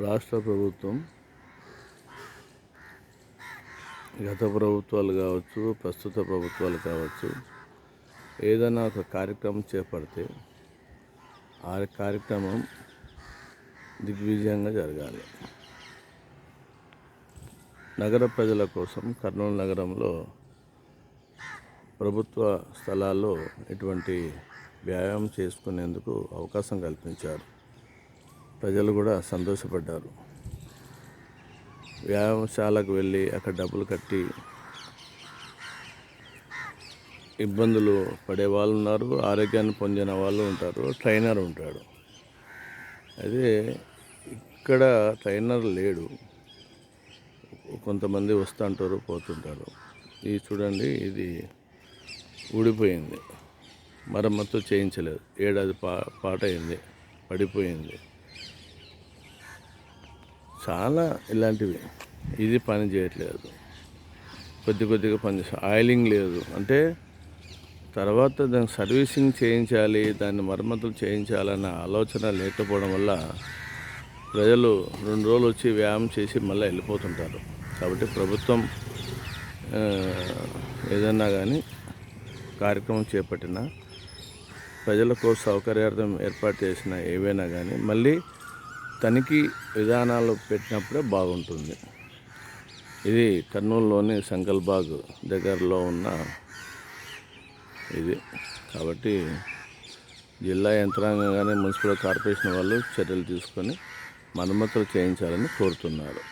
రాష్ట్ర ప్రభుత్వం గత ప్రభుత్వాలు కావచ్చు ప్రస్తుత ప్రభుత్వాలు కావచ్చు ఏదైనా ఒక కార్యక్రమం చేపడితే ఆ కార్యక్రమం దిగ్విజయంగా జరగాలి. నగర ప్రజల కోసం కర్నూలు నగరంలో ప్రభుత్వ స్థలాల్లో ఇటువంటి వ్యాయామం చేసుకునేందుకు అవకాశం కల్పించారు. ప్రజలు కూడా సంతోషపడ్డారు. వ్యాయామశాలకు వెళ్ళి అక్కడ డబ్బులు కట్టి ఇబ్బందులు పడే వాళ్ళు ఉన్నారు ఆరోగ్యాన్ని పొందిన వాళ్ళు ఉంటారు ట్రైనర్ ఉంటాడు. అదే ఇక్కడ ట్రైనర్ లేడు. కొంతమంది వస్తుంటారు పోతుంటారు. ఇది చూడండి ఇది ఊడిపోయింది. మరమ్మత్తు చేయించలేదు. ఏడాది పా పాట అయింది పడిపోయింది. చాలా ఇలాంటివి. ఇది పని చేయట్లేదు. కొద్ది కొద్దిగా పని ఆయిలింగ్ లేదు. అంటే తర్వాత దాని సర్వీసింగ్ చేయించాలి దాన్ని మరమ్మతులు చేయించాలన్న ఆలోచన లేకపోవడం వల్ల ప్రజలు రెండు రోజులు వచ్చి వ్యాయామం చేసి మళ్ళీ వెళ్ళిపోతుంటారు. కాబట్టి ప్రభుత్వం ఏదన్నా కానీ కార్యక్రమం చేపట్టిన కోసం సౌకర్యార్థం ఏర్పాటు చేసిన ఏవైనా కానీ మళ్ళీ తనిఖీ విధానాలు పెట్టినప్పుడే బాగుంటుంది. ఇది కర్నూలులోని సంకల్బాగ్ దగ్గరలో ఉన్న ఇది. కాబట్టి జిల్లా యంత్రాంగం కానీ మున్సిపల్ కార్పొరేషన్ వాళ్ళు చర్యలు తీసుకొని మరమ్మతులు చేయించాలని కోరుతున్నారు.